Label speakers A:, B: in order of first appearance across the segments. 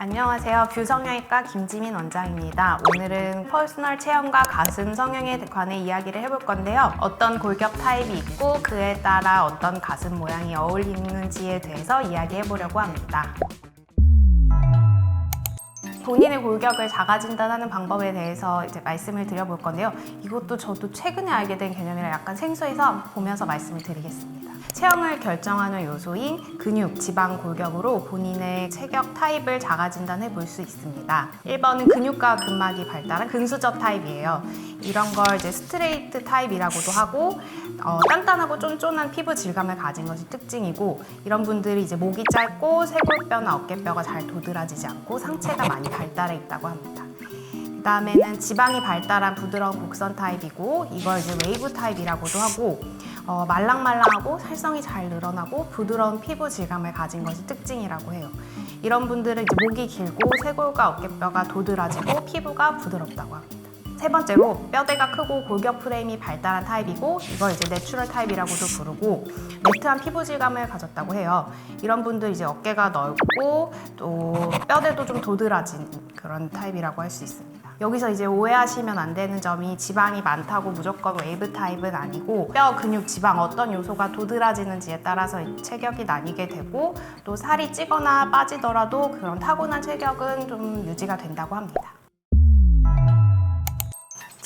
A: 안녕하세요. 뷰성형외과 김지민 원장입니다. 오늘은 퍼스널 체형과 가슴 성형에 관해 이야기를 해볼 건데요. 어떤 골격 타입이 있고 그에 따라 어떤 가슴 모양이 어울리는지에 대해서 이야기해 보려고 합니다. 본인의 골격을 진단하는 방법에 대해서 이제 말씀을 드려볼 건데요. 이것도 저도 최근에 알게 된 개념이라 약간 생소해서 보면서 말씀을 드리겠습니다. 체형을 결정하는 요소인 근육, 지방, 골격으로 본인의 체격 타입을 자가 진단해 볼 수 있습니다. 1번은 근육과 근막이 발달한 근수저 타입이에요. 이런 걸 이제 스트레이트 타입이라고도 하고 어, 단단하고 쫀쫀한 피부 질감을 가진 것이 특징이고 이런 분들이 이제 목이 짧고 쇄골뼈나 어깨뼈가 잘 도드라지지 않고 상체가 많이 발달해 있다고 합니다. 그 다음에는 지방이 발달한 부드러운 곡선 타입이고 이걸 이제 웨이브 타입이라고도 하고 어, 말랑말랑하고 살성이 잘 늘어나고 부드러운 피부 질감을 가진 것이 특징이라고 해요. 이런 분들은 이제 목이 길고 쇄골과 어깨뼈가 도드라지고 피부가 부드럽다고 합니다. 세 번째로 뼈대가 크고 골격 프레임이 발달한 타입이고 이걸 이제 내추럴 타입이라고도 부르고 매트한 피부 질감을 가졌다고 해요. 이런 분들 이제 어깨가 넓고 또 뼈대도 좀 도드라진 그런 타입이라고 할 수 있습니다. 여기서 이제 오해하시면 안 되는 점이 지방이 많다고 무조건 웨이브 타입은 아니고 뼈, 근육, 지방 어떤 요소가 도드라지는지에 따라서 체격이 나뉘게 되고 또 살이 찌거나 빠지더라도 그런 타고난 체격은 좀 유지가 된다고 합니다.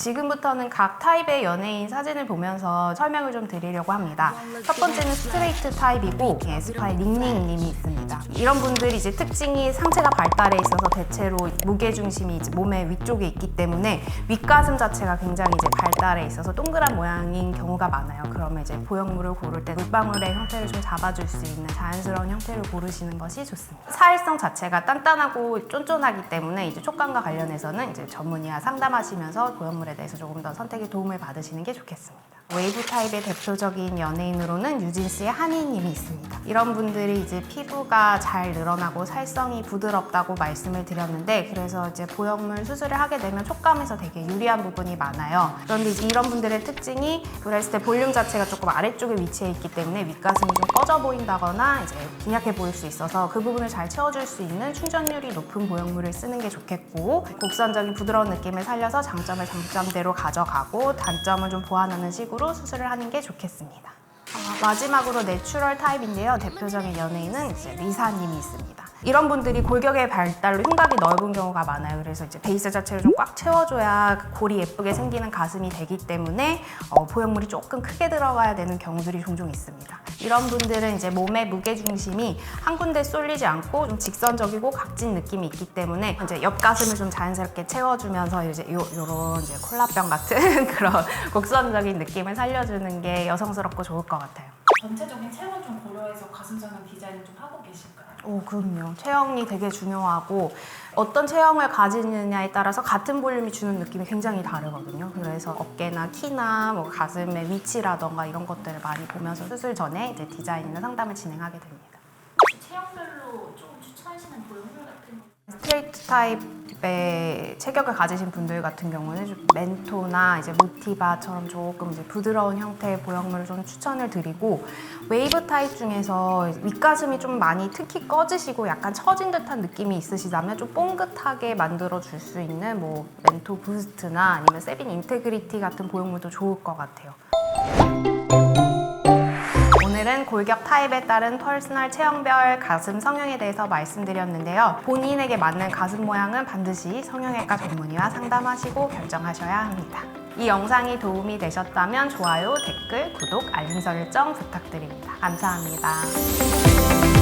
A: 지금부터는 각 타입의 연예인 사진을 보면서 설명을 좀 드리려고 합니다. 첫 번째는 스트레이트 타입이고 에스파의 닝닝님이 있습니다. 이런 분들이 이제 특징이 상체가 발달해 있어서 대체로 무게 중심이 몸의 위쪽에 있기 때문에 윗가슴 자체가 굉장히 이제 발달해 있어서 동그란 모양인 경우가 많아요. 그러면 이제 보형물을 고를 때 물방울의 형태를 좀 잡아줄 수 있는 자연스러운 형태를 고르시는 것이 좋습니다. 사회성 자체가 단단하고 쫀쫀하기 때문에 이제 촉감과 관련해서는 이제 전문의와 상담하시면서 보형물 에 대해서 조금 더 선택에 도움을 받으시는 게 좋겠습니다. 웨이브 타입의 대표적인 연예인으로는 유진스의 한이님이 있습니다. 이런 분들이 이제 피부가 잘 늘어나고 살성이 부드럽다고 말씀을 드렸는데 그래서 이제 보형물 수술을 하게 되면 촉감에서 되게 유리한 부분이 많아요. 그런데 이런 분들의 특징이 그랬을 때 볼륨 자체가 조금 아래쪽에 위치해 있기 때문에 윗가슴이 좀 꺼져 보인다거나 이제 빈약해 보일 수 있어서 그 부분을 잘 채워줄 수 있는 충전률이 높은 보형물을 쓰는 게 좋겠고 곡선적인 부드러운 느낌을 살려서 장점을 장점대로 가져가고 단점을 좀 보완하는 식으로 수술을 하는 게 좋겠습니다. 어, 마지막으로 내추럴 타입인데요. 대표적인 연예인은 이제 리사님이 있습니다. 이런 분들이 골격의 발달로 흉곽이 넓은 경우가 많아요. 그래서 이제 베이스 자체를 좀 꽉 채워줘야 그 골이 예쁘게 생기는 가슴이 되기 때문에 어, 보형물이 조금 크게 들어가야 되는 경우들이 종종 있습니다. 이런 분들은 이제 몸의 무게 중심이 한 군데 쏠리지 않고 좀 직선적이고 각진 느낌이 있기 때문에 이제 옆 가슴을 좀 자연스럽게 채워주면서 이제 요, 요런 이제 콜라병 같은 그런 곡선적인 느낌을 살려주는 게 여성스럽고 좋을 것 같아요.
B: 전체적인 체형 좀 고려해서 가슴 성형 디자인을 좀 하고 계실까요?
A: 오, 그럼요. 체형이 되게 중요하고 어떤 체형을 가지느냐에 따라서 같은 볼륨이 주는 느낌이 굉장히 다르거든요. 그래서 어깨나 키나 뭐 가슴의 위치라던가 이런 것들을 많이 보면서 수술 전에 이제 디자인이나 상담을 진행하게 됩니다.
B: 혹시 체형별로 좀 추천하시는 보형물 같은 거?
A: 스트레이트 타입 의 체격을 가지신 분들 같은 경우는 좀 멘토나 이제 모티바처럼 조금 이제 부드러운 형태의 보형물을 좀 추천을 드리고 웨이브 타입 중에서 윗가슴이 좀 많이 특히 꺼지시고 약간 처진 듯한 느낌이 있으시다면 좀 뽕긋하게 만들어 줄 수 있는 뭐 멘토 부스트나 아니면 세빈 인테그리티 같은 보형물도 좋을 것 같아요. 오늘은 골격 타입에 따른 퍼스널 체형별 가슴 성형에 대해서 말씀드렸는데요. 본인에게 맞는 가슴 모양은 반드시 성형외과 전문의와 상담하시고 결정하셔야 합니다. 이 영상이 도움이 되셨다면 좋아요, 댓글, 구독, 알림 설정 부탁드립니다. 감사합니다.